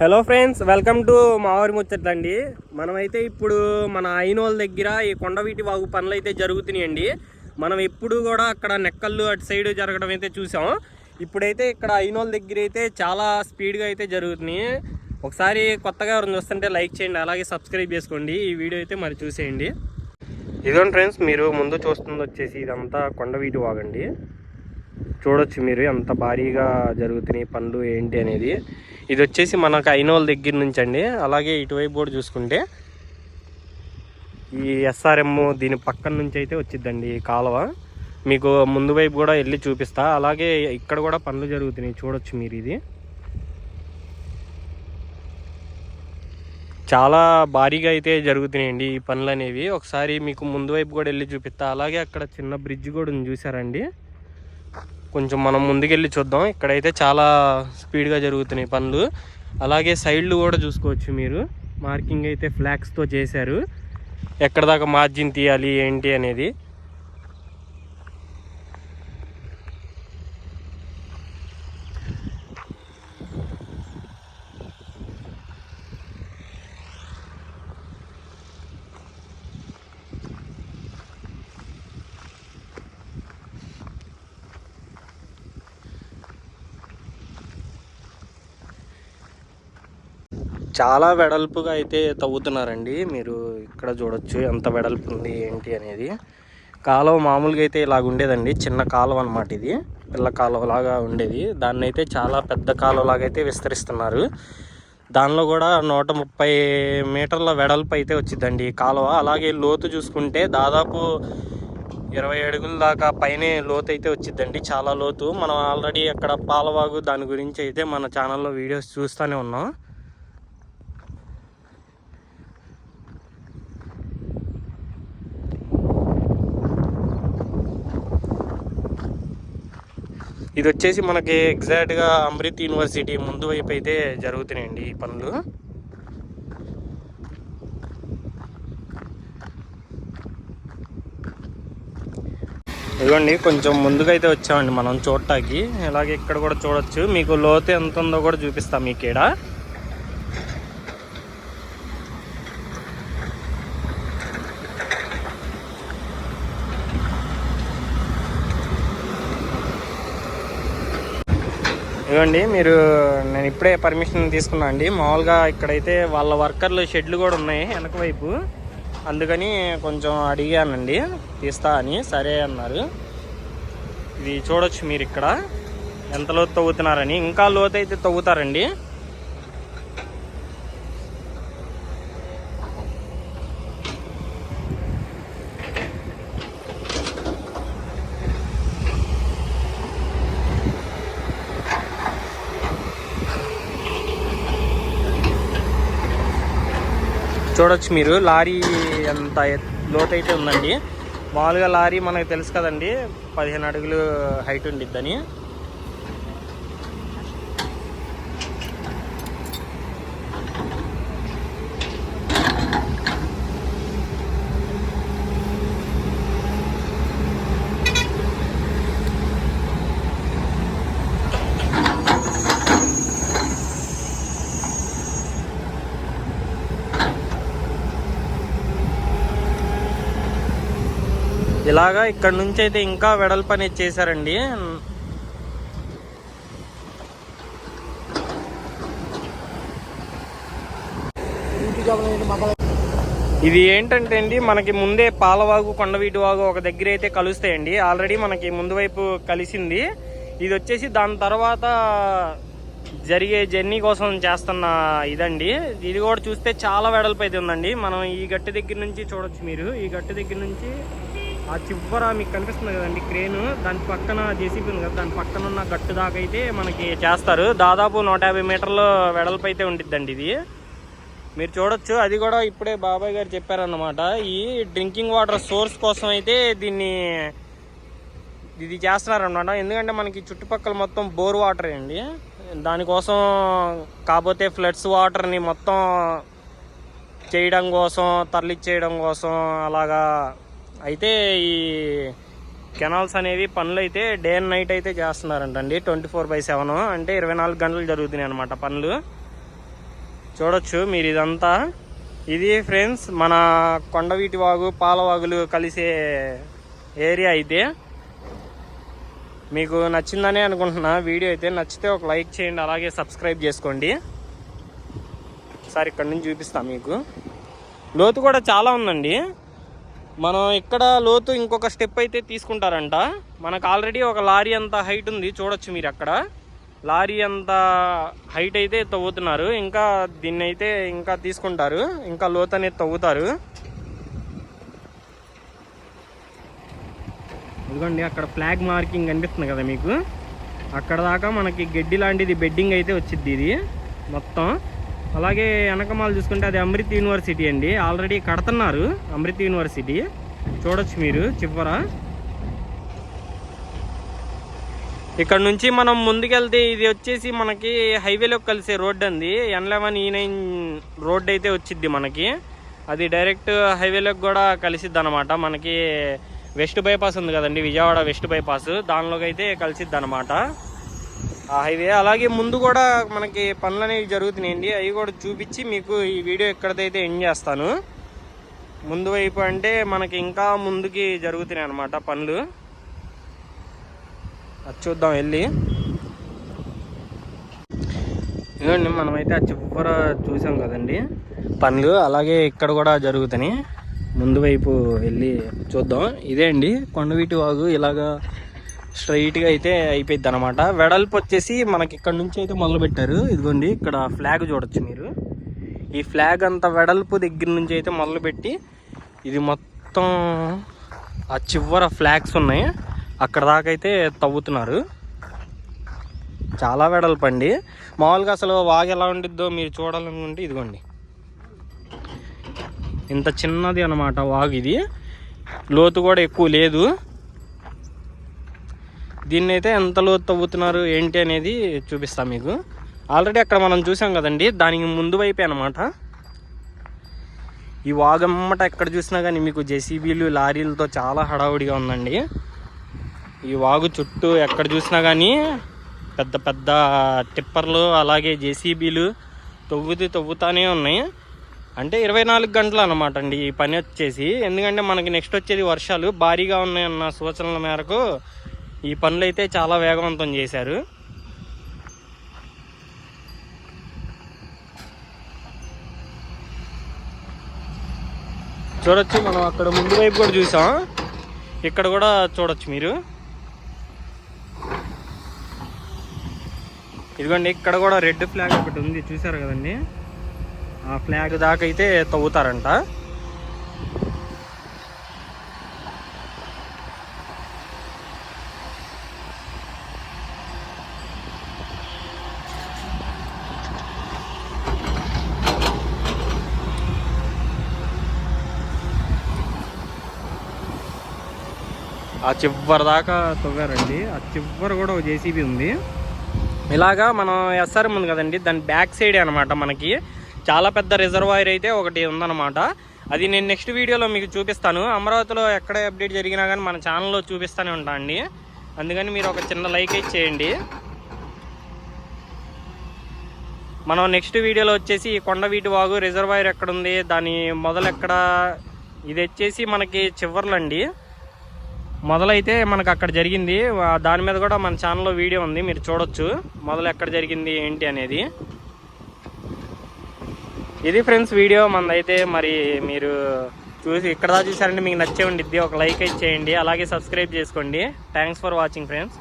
Hello friends welcome to మావారి ముచ్చట్లండి మనమైతే ఇప్పుడు మన ఐనోల్ దగ్గర ఈ కొండవీటి వాగు పనులు అయితే జరుగుతున్నాయండి. మనం ఎప్పుడు కూడా అక్కడ నెక్కళ్ళు అటు సైడ్ జరగడం అయితే చూసాం ఇప్పుడైతే ఇక్కడ ఐనోల్ దగ్గర అయితే చాలా స్పీడ్గా అయితే జరుగుతున్నాయి. ఒకసారి కొత్తగా ఎవరిని చూస్తుంటే లైక్ చేయండి అలాగే సబ్స్క్రైబ్ చేసుకోండి. ఈ వీడియో అయితే మరి చూసేయండి. ఇదిగోండి ఫ్రెండ్స్ మీరు ముందు చూస్తుంది వచ్చేసి ఇదంతా కొండవీటి వాగండి చూడొచ్చు మీరు ఎంత భారీగా జరుగుతున్నాయి పనులు ఏంటి అనేది. ఇది వచ్చేసి మనకు ఐనోల్ దగ్గర నుంచి అండి అలాగే ఇటువైపు కూడా చూసుకుంటే ఈ ఎస్ఆర్ఎం దీని పక్కన నుంచి అయితే వచ్చిద్దండి ఈ కాలువ. మీకు ముందు వైపు కూడా వెళ్ళి చూపిస్తా. అలాగే ఇక్కడ కూడా పనులు జరుగుతున్నాయి. చూడొచ్చు మీరు ఇది. చాలా భారీగా అయితే జరుగుతున్నాయండి ఈ పనులు అనేవి ఒకసారి మీకు ముందు వైపు కూడా వెళ్ళి చూపిస్తా. అలాగే అక్కడ చిన్న బ్రిడ్జ్ కూడా ఉంది. చూసారండి కొంచెం మనం ముందుకెళ్ళి చూద్దాం. ఇక్కడైతే చాలా స్పీడ్గా జరుగుతున్నాయి పనులు అలాగే సైడ్లు కూడా చూసుకోవచ్చు మీరు. మార్కింగ్ అయితే ఫ్లాగ్స్తో చేశారు. ఎక్కడ దాకా మార్జిన్ తీయాలి ఏంటి అనేది. చాలా వెడల్పుగా అయితే తవ్వుతున్నారండి. మీరు ఇక్కడ చూడొచ్చు ఎంత వెడల్పు ఉంది ఏంటి అనేది. కాలువ మామూలుగా అయితే ఇలాగ ఉండేదండి. చిన్న కాలువ అనమాట ఇది. పిల్ల కాలువ లాగా ఉండేది. దాన్ని అయితే చాలా పెద్ద కాలువ లాగా అయితే విస్తరిస్తున్నారు. దానిలో కూడా నూట ముప్పై మీటర్ల వెడల్పు అయితే వచ్చిందండి కాలువ. అలాగే లోతు చూసుకుంటే దాదాపు ఇరవై అడుగుల దాకా పైనే లోతు అయితే వచ్చిందండి. చాలా లోతు. మనం ఆల్రెడీ అక్కడ పాలవాగు దాని గురించి అయితే మన ఛానల్లో వీడియోస్ చూస్తూనే ఉన్నాం. ఇది వచ్చేసి మనకి ఎగ్జాక్ట్గా అమృత్ యూనివర్సిటీ ముందు వైపు అయితే జరుగుతున్నాయండి ఈ పనులు. ఇదిగోండి కొంచెం ముందుగా అయితే వచ్చామండి మనం చూడటానికి. అలాగే ఇక్కడ కూడా చూడొచ్చు. మీకు లోతు ఎంత ఉందో కూడా చూపిస్తాం మీకు ఇక్కడ ఇవ్వండి మీరు నేను ఇప్పుడే పర్మిషన్ తీసుకున్నా అండి. మామూలుగా ఇక్కడైతే వాళ్ళ వర్కర్లు షెడ్లు కూడా ఉన్నాయి వెనక వైపు. అందుకని కొంచెం అడిగానండి. తీస్తా అని సరే అన్నారు. ఇది చూడొచ్చు మీరు ఇక్కడ. ఎంత లోతు తవ్వుతున్నారని. ఇంకా లోతు అయితే తవ్వుతారండి. చూడొచ్చు మీరు. లారీ అంత లోతైతే ఉందండి. మామూలుగా లారీ మనకు తెలుసు కదండి. పదిహేను అడుగులు హైట్ ఉండిద్దని. ఇలాగా ఇక్కడ నుంచి అయితే ఇంకా వెడల్పు అనేది చేశారండి. ఇది ఏంటంటే అండి మనకి ముందే పాలవాగు కొండవీటి వాగు ఒక దగ్గర అయితే కలుస్తాయండి. ఆల్రెడీ మనకి ముందు వైపు కలిసింది. ఇది వచ్చేసి దాని తర్వాత జరిగే జర్నీ కోసం చేస్తున్న ఇదండి. ఇది కూడా చూస్తే చాలా వెడల్పు అయితే ఉందండి. మనం ఈ గట్టి దగ్గర నుంచి చూడొచ్చు మీరు. ఈ గట్టి దగ్గర నుంచి ఆ చివర మీకు కనిపిస్తుంది కదండి క్రేన్. దాని పక్కన జేసీబీ ఉంది కదా దాని పక్కన ఉన్న గట్టు దాకా అయితే మనకి చేస్తారు. దాదాపు నూట యాభై మీటర్ల వెడల్పు అయితే ఉండిద్దండి ఇది. మీరు చూడొచ్చు. అది కూడా ఇప్పుడే బాబాయ్ గారు చెప్పారన్నమాట. ఈ డ్రింకింగ్ వాటర్ సోర్స్ కోసం అయితే దీన్ని ఇది చేస్తున్నారన్నమాట. ఎందుకంటే మనకి చుట్టుపక్కల మొత్తం బోర్ వాటర్ అండి. దానికోసం కాకపోతే ఫ్లడ్స్ వాటర్ని మొత్తం చేయడం కోసం తరలిచ్చేయడం కోసం అలాగా అయితే ఈ కెనాల్స్ అనేవి పనులు అయితే డే అండ్ నైట్ అయితే చేస్తున్నారంటండి. Twenty four by seven. అంటే ఇరవై నాలుగు గంటలు జరుగుతున్నాయి అనమాట పనులు. చూడొచ్చు మీరు ఇదంతా. ఇది ఫ్రెండ్స్ మన కొండవీటి వాగు పాలవాగులు కలిసే ఏరియా అయితే. మీకు నచ్చిందనే అనుకుంటున్నా. వీడియో అయితే నచ్చితే ఒక లైక్ చేయండి అలాగే సబ్స్క్రైబ్ చేసుకోండి. సార్ ఇక్కడ నుంచి చూపిస్తా మీకు. లోతు కూడా చాలా ఉందండి. మనం ఇక్కడ లోతు ఇంకొక స్టెప్ అయితే తీసుకుంటారంట. మనకు ఆల్రెడీ ఒక లారీ అంత హైట్ ఉంది చూడొచ్చు మీరు అక్కడ. లారీ అంత హైట్ అయితే తవ్వుతున్నారు. ఇంకా దీన్ని అయితే ఇంకా తీసుకుంటారు. ఇంకా లోతు అనేది తవ్వుతారు. ఇదిగోండి అక్కడ ఫ్లాగ్ మార్కింగ్ కనిపిస్తుంది కదా మీకు. అక్కడ దాకా మనకి గడ్డి లాంటిది బెడ్డింగ్ అయితే వచ్చింది ఇది. మొత్తం. అలాగే వెనకమాల చూసుకుంటే అది అమృత్ యూనివర్సిటీ అండి. ఆల్రెడీ కడుతున్నారు అమృత్ యూనివర్సిటీ. చూడొచ్చు మీరు చివర. ఇక్కడ నుంచి మనం ముందుకెళ్తే ఇది వచ్చేసి మనకి హైవేలోకి కలిసే రోడ్ అండి. ఎన్ లెవెన్ ఈ నైన్ రోడ్ అయితే వచ్చిద్ది మనకి. అది డైరెక్ట్ హైవేలోకి కూడా కలిసిద్ది అనమాట మనకి వెస్ట్ బైపాస్ ఉంది కదండి విజయవాడ వెస్ట్ బైపాస్ దానిలోకి అయితే కలిసిద్ది అనమాట ఆ హైవే అలాగే ముందు కూడా మనకి పనులు అనేవి జరుగుతున్నాయండి. అవి కూడా చూపించి మీకు ఈ వీడియో ఎక్కడైతే ఎండ్ చేస్తాను. ముందు వైపు అంటే మనకి ఇంకా ముందుకి జరుగుతున్నాయి అనమాట పనులు. అది చూద్దాం వెళ్ళి. ఇదిగోండి మనమైతే ఆ చివర చూసాం కదండి పనులు. అలాగే ఇక్కడ కూడా జరుగుతున్నాయి. ముందు వైపు వెళ్ళి చూద్దాం. ఇదే అండి కొండవీటి వాగు. ఇలాగా స్ట్రైట్గా అయితే అయిపోయింది అనమాట వెడల్పు వచ్చేసి మనకి ఇక్కడ నుంచి అయితే మొదలు పెట్టారు. ఇదిగోండి ఇక్కడ ఫ్లాగ్ చూడొచ్చు మీరు. ఈ ఫ్లాగ్ అంత వెడల్పు దగ్గర నుంచి అయితే మొదలుపెట్టి ఇది మొత్తం ఆ చివర ఫ్లాగ్స్ ఉన్నాయి. అక్కడ దాకా అయితే తవ్వుతున్నారు. చాలా వెడల్పు అండి. మామూలుగా అసలు వాగు ఎలా ఉండిద్దో మీరు చూడాలనుకుంటే ఇదిగోండి. ఇంత చిన్నది అనమాట వాగు ఇది. లోతు కూడా ఎక్కువ లేదు. దీన్ని అయితే ఎంత లోతు తవ్వుతున్నారు ఏంటి అనేది చూపిస్తాం మీకు. ఆల్రెడీ అక్కడ మనం చూసాం కదండి దానికి ముందు వైపే అనమాట ఈ వాగమ్మట ఎక్కడ చూసినా కానీ మీకు జెసిబీలు లారీలతో చాలా హడావుడిగా ఉందండి. ఈ వాగు చుట్టూ ఎక్కడ చూసినా కానీ పెద్ద పెద్ద టిప్పర్లు అలాగే జేసీబీలు తవ్వుతూ తవ్వుతానే ఉన్నాయి. అంటే ఇరవై నాలుగు గంటలు అనమాట అండి ఈ పని వచ్చేసి. ఎందుకంటే మనకి నెక్స్ట్ వచ్చేది వర్షాలు భారీగా ఉన్నాయన్న సూచనల మేరకు ఈ పనులు అయితే చాలా వేగవంతం చేశారు. చూడొచ్చు మనం అక్కడ ముందు వైపు కూడా చూసాం. ఇక్కడ కూడా చూడొచ్చు మీరు. ఇదిగోండి ఇక్కడ కూడా రెడ్ ఫ్లాగ్ ఒకటి ఉంది చూసారు కదండి? ఆ ఫ్లాగ్ దాకా అయితే తవ్వుతారంట. ఆ చివరి దాకా తవ్వారండి. ఆ చివరి కూడా ఒక జేసీబీ ఉంది. ఇలాగా మనం ఎస్ఆర్ఎం ఉంది కదండి దాని బ్యాక్ సైడ్ అనమాట మనకి. చాలా పెద్ద రిజర్వాయర్ అయితే ఒకటి ఉందన్నమాట. అది నేను నెక్స్ట్ వీడియోలో మీకు చూపిస్తాను. అమరావతిలో ఎక్కడ అప్డేట్ జరిగినా కానీ మన ఛానల్లో చూపిస్తూనే ఉంటా అండి. అందుకని మీరు ఒక చిన్న లైక్ అయితే చేయండి. మనం నెక్స్ట్ వీడియోలో వచ్చేసి కొండ కొండవీటి వాగు రిజర్వాయర్ ఎక్కడుంది దాని మొదలు ఎక్కడ ఇది వచ్చేసి మనకి చివర్లండి. మొదలైతే మనకు అక్కడ జరిగింది. దాని మీద కూడా మన ఛానల్లో వీడియో ఉంది. మీరు చూడొచ్చు. మొదలు ఎక్కడ జరిగింది ఏంటి అనేది. ఇది ఫ్రెండ్స్ వీడియో. మనదైతే మరి మీరు చూసి ఇక్కడ దాకా చూసారంటే మీకు నచ్చే ఉండిద్ది. ఒక లైక్ అయితే చేయండి. అలాగే సబ్స్క్రైబ్ చేసుకోండి. Thanks for watching friends